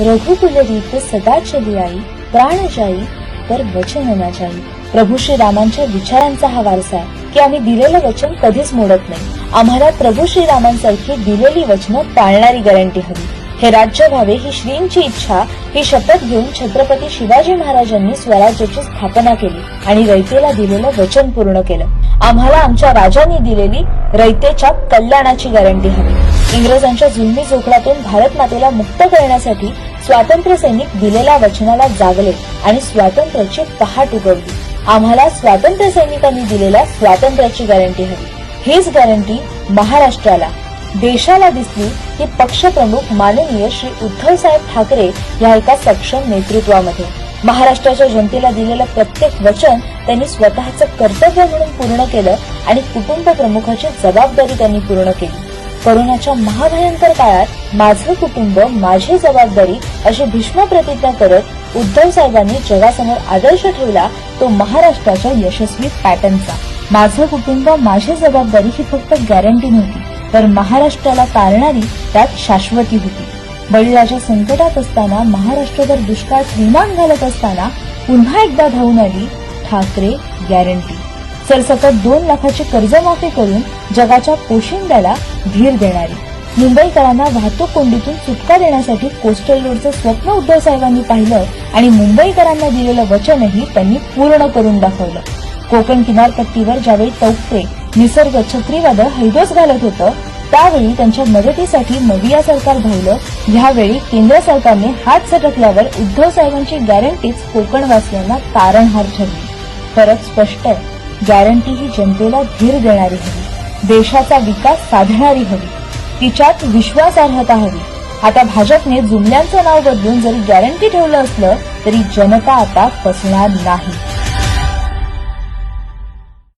रघुकुल रीत सदा चली आई प्राण जाई तर वचन ना जाई प्रभू श्री रामांच्या विचारांचा हा वारसा आहे की आम्ही दिलेलं वचन कधीच मोडत नाही. आम्हाला प्रभू श्रीरामांसारखी दिलेली वचनं पाळणारी गॅरंटी हवी. हे राज्य व्हावे ही श्रींची इच्छा ही शपथ घेऊन छत्रपती शिवाजी महाराजांनी स्वराज्याची स्थापना केली आणि रयतेला दिलेलं वचन पूर्ण केलं. आम्हाला आमच्या राजांनी दिलेली रयतेच्या कल्याणाची गॅरंटी हवी. इंग्रजांच्या जुलमी जोखडातून भारत मातेला मुक्त करण्यासाठी स्वातंत्र्य सैनिक दिलेल्या वचनाला जागले आणि स्वातंत्र्याची पहाट उगवली. आम्हाला स्वातंत्र्य सैनिकांनी दिलेल्या स्वातंत्र्याची गॅरंटी हवी. हीच गॅरंटी महाराष्ट्राला. देशाला दिसली की पक्षप्रमुख माननीय श्री उद्धव साहेब ठाकरे या एका सक्षम नेतृत्वामध्ये. महाराष्ट्राच्या जनतेला दिलेलं प्रत्येक वचन त्यांनी स्वतःचं कर्तव्य म्हणून पूर्ण केलं आणि कुटुंब प्रमुखाची जबाबदारी त्यांनी पूर्ण केली. कोरोनाच्या महाभयंकर काळात माझं कुटुंब माझी जबाबदारी अशी भीष्म प्रतिज्ञा करत उद्धव साहेबांनी जगासमोर आदर्श ठेवला तो महाराष्ट्राच्या यशस्वी पॅटर्नचा. माझं कुटुंब माझी जबाबदारी ही फक्त गॅरंटी नव्हती तर महाराष्ट्राला तारणारी त्यात शाश्वती होती. बळीराजा संकटात असताना महाराष्ट्रावर दुष्काळ थैमान घालत असताना पुन्हा एकदा धावून आली ठाकरे गॅरंटी सरसकट दोन लाखाची कर्जमाफी करून जगाच्या पोशिंद्याला धीर देणारी. मुंबईकरांना वाहतूक कोंडीतून सुटका देण्यासाठी कोस्टल रोडचं स्वप्न उद्धव साहेबांनी पाहिलं आणि मुंबईकरांना दिलेलं वचनही त्यांनी पूर्ण करून दाखवलं. कोकण किनारपट्टीवर ज्यावेळी टौकते निसर्ग चक्रीवादळ हैदोस घालत होतं त्यावेळी त्यांच्या मदतीसाठी मविया सरकार धावलं. ह्यावेळी केंद्र सरकारने हात सटकल्यावर उद्धव साहेबांची गॅरंटीच कोकणवासियांना तारणहार ठरली. फरक स्पष्ट आहे. गॅरंटी ही जनतेला धीर देणारी हवी. देशाचा विकास साधणारी हवी. तिच्यात विश्वासार्हता हवी. आता भाजपने जुमल्यांचं नाव बदलून जरी गॅरंटी ठेवलं असलं तरी जनता आता फसणार नाही.